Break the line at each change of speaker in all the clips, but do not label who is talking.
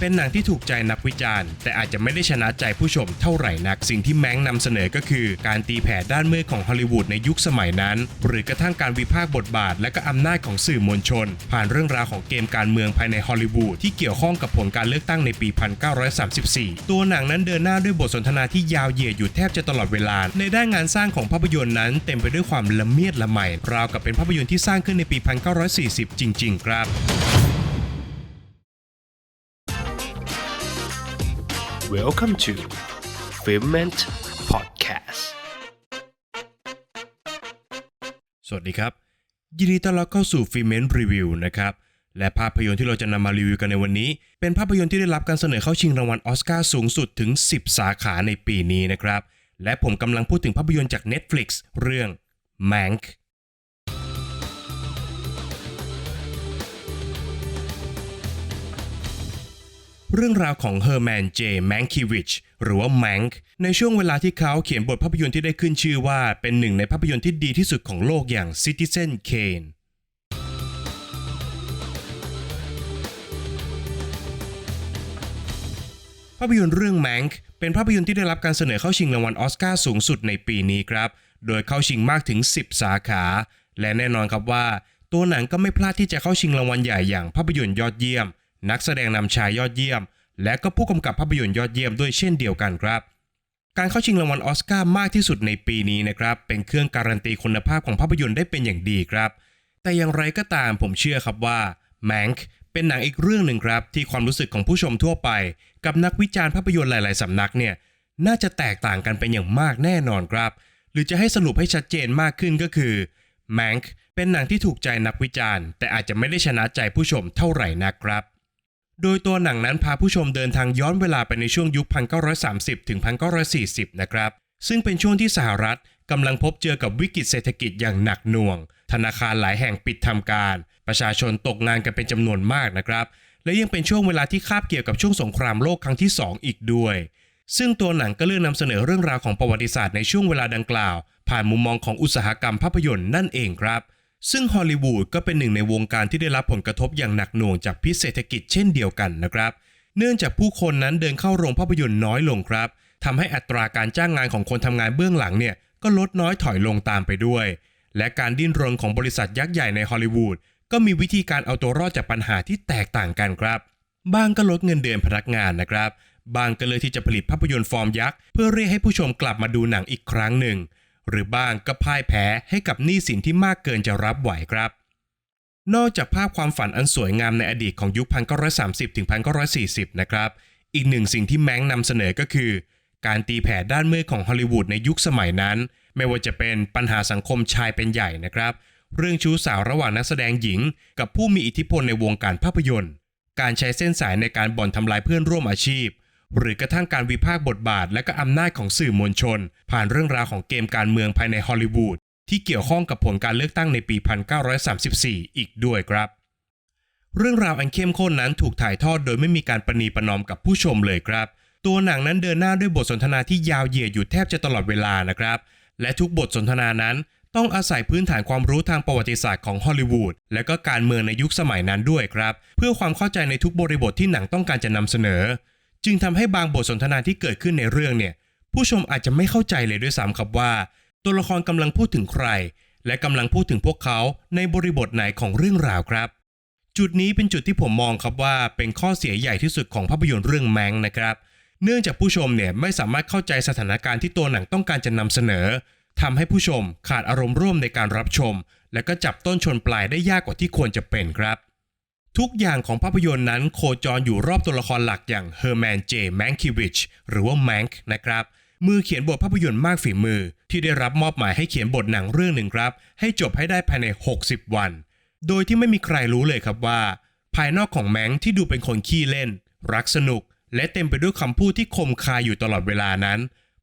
เป็นหนังที่ถูกใจนักวิจารณ์ แต่อาจจะไม่ได้ชนะใจผู้ชมเท่าไหร่นัก สิ่งที่แมงนำเสนอก็คือ การตีแผ่ด้านมืดของฮอลลีวูดในยุคสมัยนั้น หรือกระทั่งการวิพากษ์บทบาท และก็อำนาจของสื่อมวลชน ผ่านเรื่องราวของเกมการเมืองภายในฮอลลีวูดที่เกี่ยวข้องกับผลการเลือกตั้งในปี 1934 ตัวหนังนั้นเดินหน้าด้วยบทสนทนาที่ยาวเหยียดอยู่แทบจะตลอดเวลา ในด้านงานสร้างของภาพยนตร์นั้นเต็มไปด้วยความละเมียดละไมราวกับเป็นภาพยนตร์ที่สร้างขึ้นในปี 1940 จริง ๆ ครับ
Welcome to Filment Podcast
สวัสดีครับ ยินดีต้อนรับเข้าสู่ฟิเมนรีวิวนะครับ และภาพยนตร์ที่เราจะนำมารีวิวกันในวันนี้ เป็นภาพยนตร์ที่ได้รับการเสนอเข้าชิงรางวัลออสการ์สูงสุดถึง 10 สาขาในปีนี้นะครับ และผมกำลังพูดถึงภาพยนตร์จาก Netflix เรื่อง Mank เรื่องราวของเฮอร์แมน เจ แมงคิวิช หรือว่าแมงค์ในช่วงเวลาที่เขาเขียนบทภาพยนตร์ที่ได้ขึ้นชื่อว่าเป็นหนึ่งในภาพยนตร์ที่ดีที่สุดของโลกอย่าง Citizen Kane ภาพยนตร์เรื่องแมงค์เป็นภาพยนตร์ที่ได้รับการเสนอเข้าชิงรางวัลออสการ์สูงสุดในปีนี้ครับ โดยเข้าชิงมากถึง 10 สาขา และแน่นอนครับว่า ตัวหนังก็ไม่พลาดที่จะเข้าชิงรางวัลใหญ่อย่างภาพยนตร์ยอดเยี่ยม นักแสดงนำชายยอดเยี่ยม และก็ผู้กำกับภาพยนตร์ยอดเยี่ยมด้วยเช่นเดียวกันครับ การเข้าชิงรางวัลออสการ์มากที่สุดในปีนี้นะครับ เป็นเครื่องการันตีคุณภาพของภาพยนตร์ได้เป็นอย่างดีครับ แต่อย่างไรก็ตามผมเชื่อครับว่าแมงค์เป็นหนังอีกเรื่องหนึ่งครับ ที่ความรู้สึกของผู้ชมทั่วไป กับนักวิจารณ์ภาพยนตร์หลาย ๆ สำนักเนี่ยน่าจะแตกต่างกันเป็นอย่างมากแน่นอนครับ หรือจะให้สรุปให้ชัดเจนมากขึ้นก็คือแมงค์เป็นหนังที่ถูกใจนักวิจารณ์ แต่อาจจะไม่ได้ชนะใจผู้ชมเท่าไหร่นักครับ โดยตัวหนังนั้นพาผู้ชมเดินทางย้อนเวลาไปในช่วงยุค 1930 ถึง 1940 นะครับ ซึ่งเป็นช่วงที่สหรัฐกำลังพบเจอกับวิกฤตเศรษฐกิจอย่างหนักหน่วง ธนาคารหลายแห่งปิดทำการ ประชาชนตกงานกันเป็นจำนวนมากนะครับ และยังเป็นช่วงเวลาที่คาบเกี่ยวกับช่วงสงครามโลกครั้งที่ 2 อีกด้วย ซึ่งตัวหนังก็เลือกนำเสนอเรื่องราวของประวัติศาสตร์ในช่วงเวลาดังกล่าว ผ่านมุมมองของอุตสาหกรรมภาพยนตร์นั่นเองครับ ซึ่งฮอลลีวูดก็เป็นหนึ่งในวงการที่ได้รับผลกระทบอย่างหนักหน่วงจากพิษเศรษฐกิจเช่นเดียวกันนะครับ เนื่องจากผู้คนนั้นเดินเข้าโรงภาพยนตร์น้อยลงครับทำให้อัตราการจ้างงานของคนทำงานเบื้องหลังเนี่ยก็ลดน้อยถอยลงตามไปด้วย และการดิ้นรนของบริษัทยักษ์ใหญ่ในฮอลลีวูดก็มีวิธีการเอาตัวรอดจากปัญหาที่แตกต่างกันครับ บางก็ลดเงินเดือนพนักงานนะครับ บางก็เลยที่จะผลิตภาพยนตร์ฟอร์มยักษ์เพื่อเรียกให้ผู้ชมกลับมาดูหนังอีกครั้งหนึ่ง หรือบ้างก็พ่ายแพ้ให้กับหนี้สินที่มากเกินจะรับไหวครับ นอกจากภาพความฝันอันสวยงามในอดีตของยุค 1930 ถึง 1940 นะครับ อีกหนึ่งสิ่งที่แมงนำเสนอก็คือ การตีแผ่ด้านมืดของฮอลลีวูดในยุคสมัยนั้น ไม่ว่าจะเป็นปัญหาสังคมชายเป็นใหญ่นะครับ เรื่องชู้สาวระหว่างนักแสดงหญิง กับผู้มีอิทธิพลในวงการภาพยนตร์ การใช้เส้นสายในการบ่อนทำลายเพื่อนร่วมอาชีพ หรือกระทั่งการวิพากษ์บทบาทและก็อำนาจของสื่อมวลชน ผ่านเรื่องราวของเกมการเมืองภายในฮอลลีวูดที่เกี่ยวข้องกับผลการเลือกตั้งในปี 1934 อีกด้วยครับ เรื่องราวอันเข้มข้นนั้นถูกถ่ายทอดโดยไม่มีการประนีประนอมกับผู้ชมเลยครับ ตัวหนังนั้นเดินหน้าด้วยบทสนทนาที่ยาวเหยียดอยู่แทบจะตลอดเวลานะครับ และทุกบทสนทนานั้นต้องอาศัยพื้นฐานความรู้ทางประวัติศาสตร์ของฮอลลีวูดและก็การเมืองในยุคสมัยนั้นด้วยครับ เพื่อความเข้าใจในทุกบริบทที่หนังต้องการจะนำเสนอ จึงทำให้บางบทสนทนาที่เกิดขึ้นในเรื่องเนี่ย ผู้ชมอาจจะไม่เข้าใจเลยด้วยซ้ำครับว่า ตัวละครกำลังพูดถึงใคร และกำลังพูดถึงพวกเขาในบริบทไหนของเรื่องราวครับ จุดนี้เป็นจุดที่ผมมองครับว่าเป็นข้อเสียใหญ่ที่สุดของภาพยนตร์เรื่องแมงนะครับ เนื่องจากผู้ชมเนี่ยไม่สามารถเข้าใจสถานการณ์ที่ตัวหนังต้องการจะนำเสนอทำให้ผู้ชมขาดอารมณ์ร่วมในการรับชม และก็จับต้นชนปลายได้ยากกว่าที่ควรจะเป็นครับ ทุกอย่างของภาพยนตร์นั้นโคจรอยู่รอบตัวละครหลักอย่างเฮอร์แมนเจแมงคิวิชหรือว่าแมงค์นะครับ มือเขียนบทภาพยนตร์มากฝีมือ ที่ได้รับมอบหมายให้เขียนบทหนังเรื่องหนึ่งครับ ให้จบให้ได้ภายใน 60 วัน โดยที่ไม่มีใครรู้เลยครับว่า ภายนอกของแมงที่ดูเป็นคนขี้เล่น รักสนุก และเต็มไปด้วยคำพูดที่คมคายอยู่ตลอดเวลานั้น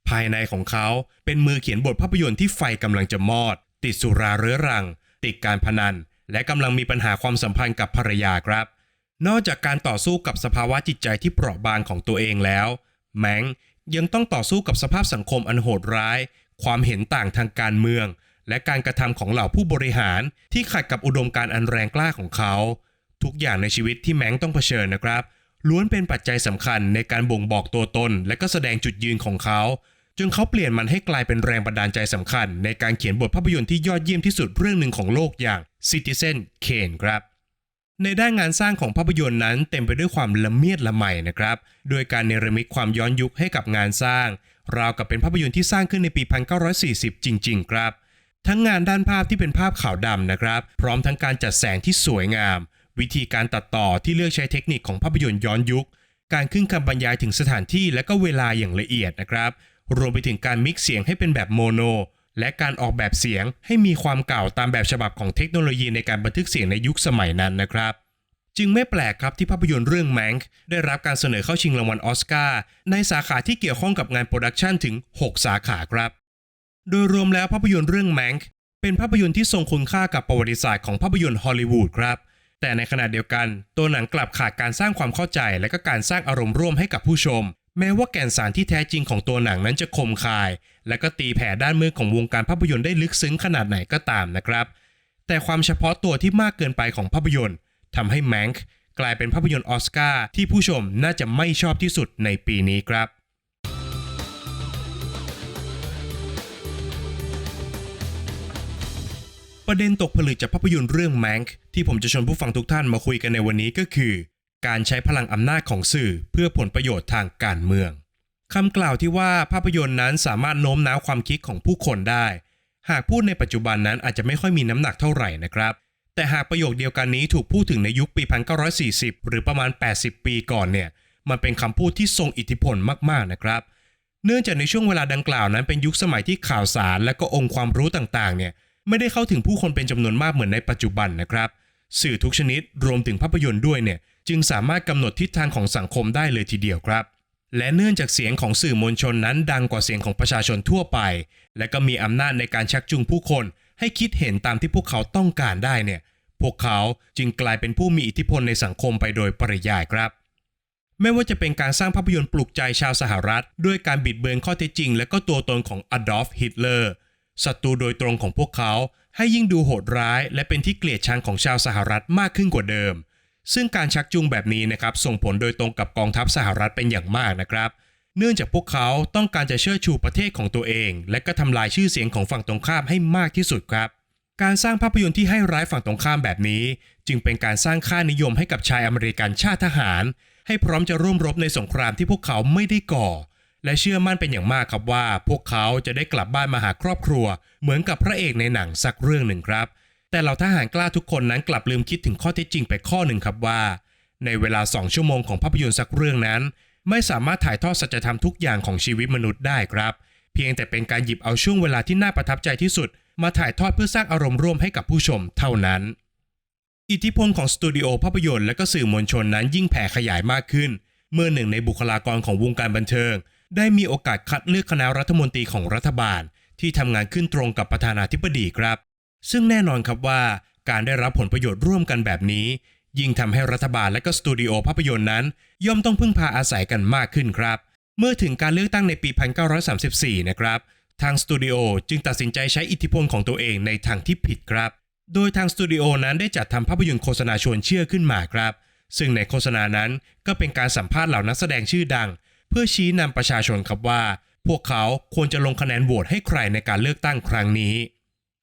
ภายในของเขาเป็นมือเขียนบทภาพยนตร์ที่ไฟกำลังจะมอด ติดสุราเรื้อรัง ติดการพนัน และกำลังมีปัญหาความสัมพันธ์กับภรรยาครับ นอกจากการต่อสู้กับสภาวะจิตใจที่เปราะบางของตัวเองแล้ว แมงยังต้องต่อสู้กับสภาพสังคมอันโหดร้าย ความเห็นต่างทางการเมือง และการกระทำของเหล่าผู้บริหารที่ขัดกับอุดมการณ์อันแรงกล้าของเขา ทุกอย่างในชีวิตที่แมงต้องเผชิญนะครับล้วนเป็นปัจจัยสำคัญในการบ่งบอกตัวตน และก็แสดงจุดยืนของเขา จนเขาเปลี่ยนมันให้กลายเป็นแรงบันดาลใจสำคัญ ในการเขียนบทภาพยนตร์ที่ยอดเยี่ยมที่สุดเรื่องหนึ่งของโลกอย่าง Citizen Kane ครับ ในด้านงานสร้างของภาพยนตร์นั้นเต็มไปด้วยความละเมียดละไมนะครับ โดยการเนรมิตความย้อนยุคให้กับงานสร้าง ราวกับเป็นภาพยนตร์ที่สร้างขึ้นในปี 1940 จริง ๆ ครับ ทั้งงานด้านภาพที่เป็นภาพขาวดำนะครับ พร้อมทั้งการจัดแสงที่สวยงาม วิธีการตัดต่อที่เลือกใช้เทคนิคของภาพยนตร์ย้อนยุค การขึ้นคำบรรยายถึงสถานที่และก็เวลาอย่างละเอียดนะครับ รวมไปถึงการมิกซ์เสียงให้เป็นแบบโมโน และการออกแบบเสียงให้มีความเก่าตามแบบฉบับของเทคโนโลยีในการบันทึกเสียงในยุคสมัยนั้นนะครับ จึงไม่แปลกครับที่ภาพยนตร์เรื่องแมงได้รับการเสนอเข้าชิงรางวัลออสการ์ในสาขาที่เกี่ยวข้องกับงานโปรดักชันถึง 6 สาขาครับ โดยรวมแล้วภาพยนตร์เรื่องแมงเป็นภาพยนตร์ที่ทรงคุณค่ากับประวัติศาสตร์ของภาพยนตร์ฮอลลีวูดครับแต่ในขณะเดียวกัน ตัวหนังกลับขาดการสร้างความเข้าใจและก็การสร้างอารมณ์ร่วมให้กับผู้ชม แม้ว่าแก่นสารที่แท้จริงของตัวหนังนั้นจะคมคาย และก็ตีแผ่ด้านมือของวงการภาพยนตร์ได้ลึกซึ้งขนาดไหนก็ตามนะครับ แต่ความเฉพาะตัวที่มากเกินไปของภาพยนตร์ทำให้แมงกลายเป็นภาพยนตร์ออสการ์ที่ผู้ชมน่าจะไม่ชอบที่สุดในปีนี้ครับประเด็นตกผลึกจากภาพยนตร์เรื่องแมงที่ผมจะชวนผู้ฟังทุกท่านมาคุยกันในวันนี้ก็คือ การใช้พลังอำนาจของสื่อเพื่อผลประโยชน์ทางการเมืองคำกล่าวที่ว่าภาพยนตร์นั้นสามารถโน้มน้าวความคิดของผู้คนได้ หากพูดในปัจจุบันนั้นอาจจะไม่ค่อยมีน้ำหนักเท่าไหร่นะครับ แต่หากประโยคเดียวกันนี้ถูกพูดถึงในยุคปี 1940 หรือประมาณ 80 ปีก่อนเนี่ยมันเป็นคำพูดที่ทรงอิทธิพลมากๆนะครับ เนื่องจากในช่วงเวลาดังกล่าวนั้นเป็นยุคสมัยที่ข่าวสาร และก็องค์ความรู้ต่างๆเนี่ยไม่ได้เข้าถึงผู้คนเป็นจำนวนมากเหมือนในปัจจุบันนะครับ สื่อทุกชนิดรวมถึงภาพยนตร์ด้วยเนี่ย จึงสามารถกำหนดทิศทางของสังคมได้เลยทีเดียวครับ และเนื่องจากเสียงของสื่อมวลชนนั้นดังกว่าเสียงของประชาชนทั่วไป และก็มีอำนาจในการชักจูงผู้คน ให้คิดเห็นตามที่พวกเขาต้องการได้เนี่ย พวกเขาจึงกลายเป็นผู้มีอิทธิพลในสังคมไปโดยปริยายครับไม่ว่าจะเป็นการสร้างภาพยนตร์ปลุกใจชาวสหรัฐ ด้วยการบิดเบือนข้อเท็จจริง และก็ตัวตนของอดอล์ฟฮิตเลอร์ศัตรูโดยตรงของพวกเขา ให้ยิ่งดูโหดร้าย และเป็นที่เกลียดชังของชาวสหรัฐมากขึ้นกว่าเดิม ซึ่งการชักจูงแบบนี้นะครับส่งผลโดยตรงกับกองทัพสหรัฐเป็นอย่างมากนะครับเนื่องจากพวกเขาต้องการจะเชิดชูประเทศของตัวเอง และก็ทำลายชื่อเสียงของฝั่งตรงข้ามให้มากที่สุดครับ การสร้างภาพยนตร์ที่ให้ร้ายฝั่งตรงข้ามแบบนี้ จึงเป็นการสร้างค่านิยมให้กับชายอเมริกันชาติทหาร ให้พร้อมจะร่วมรบในสงครามที่พวกเขาไม่ได้ก่อ และเชื่อมั่นเป็นอย่างมากครับว่า พวกเขาจะได้กลับบ้านมาหาครอบครัว เหมือนกับพระเอกในหนังสักเรื่องหนึ่งครับ แต่เหล่าทหารกล้าทุกคนนั้นกลับลืมคิดถึงข้อเท็จจริงไปข้อหนึ่งครับว่า ในเวลา 2 ชั่วโมงของภาพยนตร์สักเรื่องนั้น ไม่สามารถถ่ายทอดสัจธรรมทุกอย่างของชีวิตมนุษย์ได้ครับ เพียงแต่เป็นการหยิบเอาช่วงเวลาที่น่าประทับใจที่สุด มาถ่ายทอดเพื่อสร้างอารมณ์ร่วมให้กับผู้ชมเท่านั้น อิทธิพลของสตูดิโอภาพยนตร์และก็สื่อมวลชนนั้นยิ่งแผ่ขยายมากขึ้น เมื่อหนึ่งในบุคลากรของวงการบันเทิง ได้มีโอกาสคัดเลือกคณะรัฐมนตรีของรัฐบาล ที่ทำงานขึ้นตรงกับประธานาธิบดีครับ ซึ่งแน่นอนครับว่าการได้รับผลประโยชน์ร่วมกันแบบนี้ ยิ่งทำให้รัฐบาลและก็สตูดิโอภาพยนตร์นั้น ย่อมต้องพึ่งพาอาศัยกันมากขึ้นครับ เมื่อถึงการเลือกตั้งในปี 1934 นะครับ ทางสตูดิโอจึงตัดสินใจใช้อิทธิพลของตัวเองในทางที่ผิดครับ โดยทางสตูดิโอนั้นได้จัดทำภาพยนตร์โฆษณาชวนเชื่อขึ้นมาครับ ซึ่งในโฆษณานั้นก็เป็นการสัมภาษณ์เหล่านักแสดงชื่อดัง เพื่อชี้นำประชาชนครับว่า พวกเขาควรจะลงคะแนนโหวตให้ใครในการเลือกตั้งครั้งนี้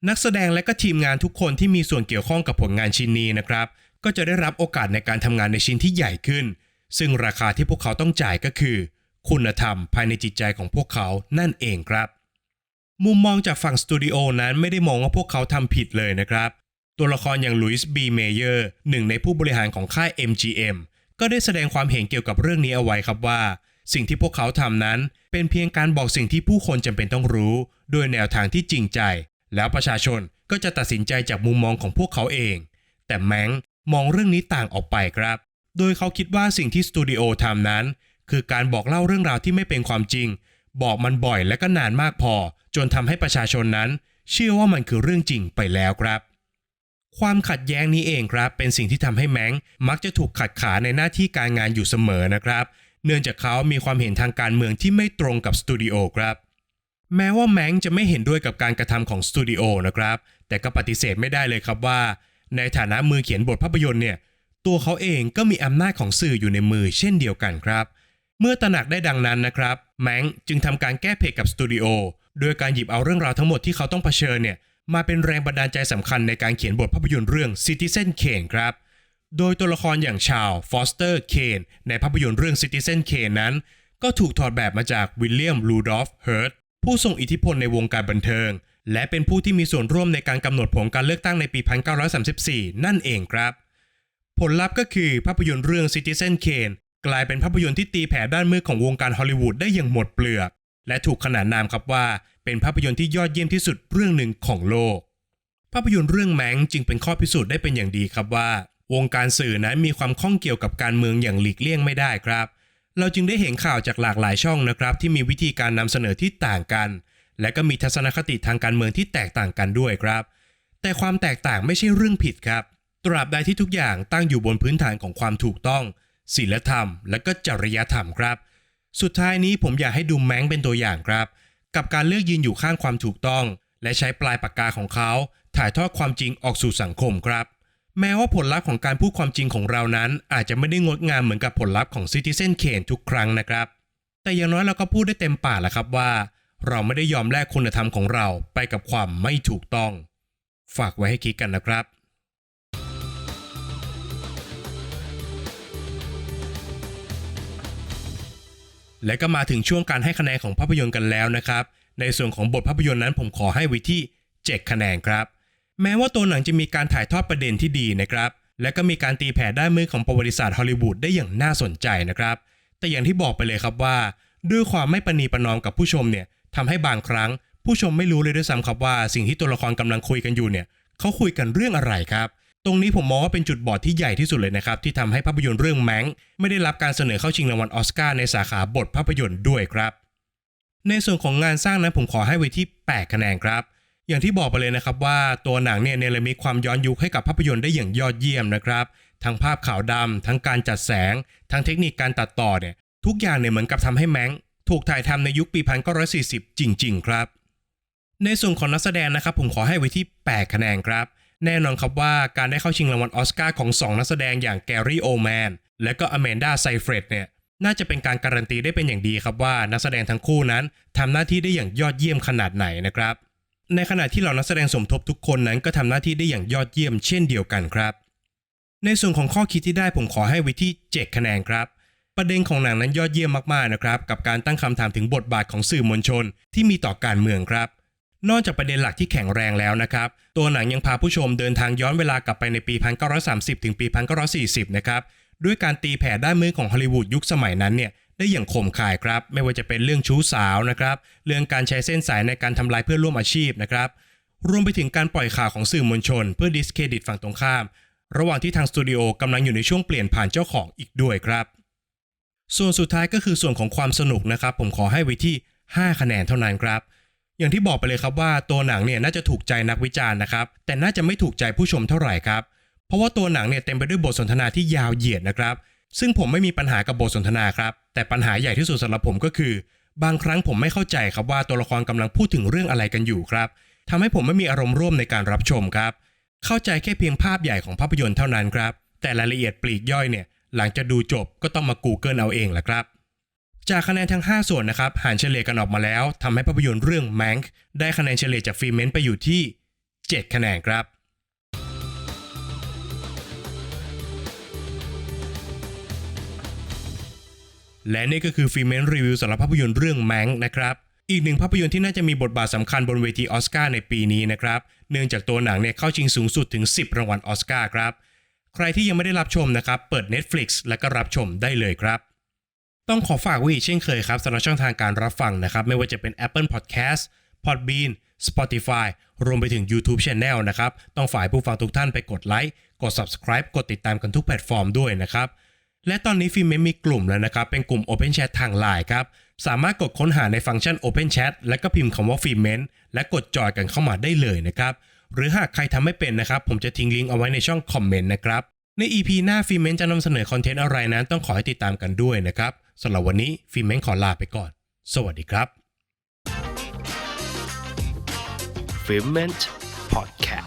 นักแสดงและก็ทีมงานทุกคนที่มีส่วนเกี่ยวข้องกับผลงานชิ้นนี้นะครับ ก็จะได้รับโอกาสในการทำงานในชิ้นที่ใหญ่ขึ้น ซึ่งราคาที่พวกเขาต้องจ่ายก็คือ คุณธรรมภายในจิตใจของพวกเขานั่นเองครับ มุมมองจากฝั่งสตูดิโอนั้นไม่ได้มองว่าพวกเขาทำผิดเลยนะครับ ตัวละครอย่างลุยส์บีเมเยอร์หนึ่งในผู้บริหารของค่าย MGM ก็ได้แสดงความเห็นเกี่ยวกับเรื่องนี้เอาไว้ครับว่า สิ่งที่พวกเขาทำนั้น เป็นเพียงการบอกสิ่งที่ผู้คนจำเป็นต้องรู้ โดยแนวทางที่จริงใจ แล้วประชาชนก็จะตัดสินใจจากมุมมองของพวกเขาเอง แต่แมงมองเรื่องนี้ต่างออกไปครับ โดยเขาคิดว่าสิ่งที่สตูดิโอทำนั้น คือการบอกเล่าเรื่องราวที่ไม่เป็นความจริง บอกมันบ่อยและก็นานมากพอ จนทำให้ประชาชนนั้น เชื่อว่ามันคือเรื่องจริงไปแล้วครับ ความขัดแย้งนี้เองครับ เป็นสิ่งที่ทำให้แมงมักจะถูกขัดขาในหน้าที่การงานอยู่เสมอนะครับ เนื่องจากเขามีความเห็นทางการเมืองที่ไม่ตรงกับสตูดิโอครับ แม้ว่าแมงจะไม่เห็นด้วยกับการกระทำของสตูดิโอนะครับ แต่ก็ปฏิเสธไม่ได้เลยครับว่า ในฐานะมือเขียนบทภาพยนตร์เนี่ย ตัวเขาเองก็มีอำนาจของสื่ออยู่ในมือเช่นเดียวกันครับ เมื่อตระหนักได้ดังนั้นนะครับแมงจึงทำการแก้เพจกับสตูดิโอโดยการหยิบเอาเรื่องราวทั้งหมดที่เขาต้องเผชิญเนี่ยมาเป็นแรงบันดาลใจสำคัญในการเขียนบทภาพยนตร์เรื่อง Citizen Kane ครับ โดยตัวละครอย่างชาวฟอสเตอร์เคนในภาพยนตร์เรื่อง Citizen Kane นั้น ก็ถูกถอดแบบมาจากวิลเลียมลูดอฟเฮิร์ต ผู้ทรงอิทธิพลในวงการบันเทิง และเป็นผู้ที่มีส่วนร่วมในการกำหนดผลการเลือกตั้งในปี 1934 นั่นเองครับ ผลลัพธ์ก็คือภาพยนตร์เรื่อง Citizen Kane กลายเป็นภาพยนตร์ที่ตีแผ่ด้านมืดของวงการฮอลลีวูดได้อย่างหมดเปลือก และถูกขนานนามครับว่าเป็นภาพยนตร์ที่ยอดเยี่ยมที่สุดเรื่องหนึ่งของโลก ภาพยนตร์เรื่องแมงจึงเป็นข้อพิสูจน์ได้เป็นอย่างดีครับว่า วงการสื่อนั้นมีความข้องเกี่ยวกับการเมืองอย่างหลีกเลี่ยงไม่ได้ครับ เราจึงได้เห็นข่าวจากหลากหลายช่องนะครับ ที่มีวิธีการนำเสนอที่ต่างกัน และก็มีทัศนคติทางการเมืองที่แตกต่างกันด้วยครับ แต่ความแตกต่างไม่ใช่เรื่องผิดครับ ตราบใดที่ทุกอย่างตั้งอยู่บนพื้นฐานของความถูกต้องศีลธรรม และก็จริยธรรมครับ สุดท้ายนี้ผมอยากให้ดูแมงเป็นตัวอย่างครับ กับการเลือกยืนอยู่ข้างความถูกต้อง และใช้ปลายปากกาของเขา ถ่ายทอดความจริงออกสู่สังคมครับ แม้ว่าผลลัพธ์ของการพูดความจริงของเรานั้น อาจจะไม่ได้งดงามเหมือนกับผลลัพธ์ของ Citizen Kane ทุกครั้งนะครับ แต่อย่างน้อยเราก็พูดได้เต็มปากแล้วครับว่า เราไม่ได้ยอมแลกคุณธรรมของเราไปกับความไม่ถูกต้อง ฝากไว้ให้คิดกันนะครับและก็มาถึงช่วงการให้คะแนนของภาพยนตร์กันแล้วนะครับ ในส่วนของบทภาพยนตร์นั้นผมขอให้ไว้ที่ 7 คะแนนครับ แม้ว่าตัวหนังจะมีการถ่ายทอดประเด็นที่ดีนะครับ และก็มีการตีแผ่ด้านมือของประวัติศาสตร์ฮอลลีวูดได้อย่างน่าสนใจนะครับ แต่อย่างที่บอกไปเลยครับว่า ด้วยความไม่ประนีประนอมกับผู้ชมเนี่ยทำให้บางครั้ง ผู้ชมไม่รู้เลยด้วยซ้ำครับว่า สิ่งที่ตัวละครกำลังคุยกันอยู่เนี่ยเขาคุยกันเรื่องอะไรครับ ตรงนี้ผมมองว่าเป็นจุดบอดที่ใหญ่ที่สุดเลยนะครับที่ทำให้ภาพยนตร์เรื่องแมงไม่ได้รับการเสนอเข้าชิงรางวัลออสการ์ในสาขาบทภาพยนตร์ด้วยครับ ในส่วนของงานสร้างนั้นผมขอให้ไว้ที่ 8 คะแนนครับ อย่างที่บอกไปเลยนะครับว่าตัวหนังเนี่ยเนรมิตความย้อนยุคให้กับภาพยนตร์ได้อย่างยอดเยี่ยมนะครับ ทั้งภาพขาวดำทั้งการจัดแสง ทั้งเทคนิคการตัดต่อเนี่ยทุกอย่างเนี่ยเหมือนกับทำให้แมงถูกถ่ายทำในยุคปี 1940 จริง ๆ ครับ ในส่วนของนักแสดงนะครับผมขอให้ไว้ที่ 8 คะแนนครับ แน่นอนครับว่าการได้เข้าชิงรางวัลอสการ์ของ 2 นักแสดงอย่างแกรี่โอแมนและก็อแมนดาไซเฟรดเนี่ยน่าจะเป็นการการันตีได้เป็นอย่างดีครับว่านักแสดงทั้งคู่นั้นทำหน้าที่ได้อย่างยอดเยี่ยมขนาดไหนนะครับ ในขณะที่เหล่านักแสดงสมทบทุกคนนั้นก็ทำหน้าที่ได้อย่างยอดเยี่ยมเช่นเดียวกันครับ ในส่วนของข้อคิดที่ได้ผมขอให้ไว้ที่7คะแนนครับ ประเด็นของหนังนั้นยอดเยี่ยมมากๆนะครับ กับการตั้งคำถามถึงบทบาทของสื่อมวลชนที่มีต่อการเมืองครับ นอกจากประเด็นหลักที่แข็งแรงแล้วนะครับ ตัวหนังยังพาผู้ชมเดินทางย้อนเวลากลับไปในปี 1930 ถึงปี 1940 นะครับ ด้วยการตีแผ่ด้านมือของฮอลลีวูดยุคสมัยนั้นเนี่ย ได้อย่างคมคายครับ ไม่ว่าจะเป็นเรื่องชู้สาวนะครับ เรื่องการใช้เส้นสายในการทำลายเพื่อนร่วมอาชีพนะครับ รวมไปถึงการปล่อยข่าวของสื่อมวลชน เพื่อดิสเครดิตฝั่งตรงข้าม ระหว่างที่ทางสตูดิโอกำลังอยู่ในช่วงเปลี่ยนผ่านเจ้าของอีกด้วยครับ ส่วนสุดท้ายก็คือส่วนของความสนุกนะครับ ผมขอให้ไว้ที่ 5 คะแนนเท่านั้นครับ อย่างที่บอกไปเลยครับว่าตัวหนังเนี่ยน่าจะถูกใจนักวิจารณ์นะครับ แต่น่าจะไม่ถูกใจผู้ชมเท่าไหร่ครับ เพราะว่าตัวหนังเนี่ยเต็มไปด้วยบทสนทนาที่ยาวเหยียดนะครับ ซึ่งผมไม่มีปัญหากับบทสนทนาครับ แต่ปัญหาใหญ่ที่สุดสำหรับผมก็คือ บางครั้งผมไม่เข้าใจครับว่าตัวละครกำลังพูดถึงเรื่องอะไรกันอยู่ครับทำให้ผมไม่มีอารมณ์ร่วมในการรับชมครับ เข้าใจแค่เพียงภาพใหญ่ของภาพยนตร์เท่านั้นครับ แต่รายละเอียดปลีกย่อยเนี่ย หลังจากดูจบก็ต้องมา Google เอาเองแหละครับ จากคะแนนทั้ง 5 ส่วนนะครับหารเฉลี่ยกันออกมาแล้วทำให้ภาพยนตร์เรื่อง Mank ได้คะแนนเฉลี่ยจากฟิเมนต์ไปอยู่ที่ 7 คะแนนครับ และนี่ก็คือฟิเมนรีวิวสำหรับภาพยนตร์เรื่อง Mank นะครับอีกหนึ่งภาพยนตร์ที่น่าจะมีบทบาทสำคัญบนเวทีออสการ์ในปีนี้นะครับ เนื่องจากตัวหนังเนี่ยเข้าชิงสูงสุดถึง 10 รางวัลออสการ์ครับ ใครที่ยังไม่ได้รับชมนะครับ เปิด Netflix แล้วก็รับชมได้เลยครับ ต้องขอฝากไว้อีกเช่นเคยครับสำหรับช่องทางการรับฟังนะครับ ไม่ว่าจะเป็น Apple Podcast Podbean Spotify รวมไปถึง YouTube Channel นะครับ ต้องฝ่ายผู้ฟังทุกท่านไปกดไลค์ กด Subscribe กดติดตามกันทุกแพลตฟอร์มด้วยนะครับ และตอนนี้ฟิล์มเมมีกลุ่มแล้วนะครับ เป็นกลุ่ม Open Chat ทางไลน์ครับ สามารถกดค้นหาในฟังก์ชัน Open Chat และก็พิมพ์คำว่าฟิล์มเมนและกดจอยกันเข้ามาได้เลยนะครับ หรือหากใครทำไม่เป็นนะครับ ผมจะทิ้งลิงก์เอาไว้ในช่องคอมเมนต์นะครับ ใน EP หน้าฟิล์มเมนจะนำเสนอคอนเทนต์อะไรนั้นต้องขอให้ติดตามกันด้วยนะครับสำหรับวันนี้ฟิล์มเมนขอลาไปก่อน สวัสดีครับ
f i m e n t Podcast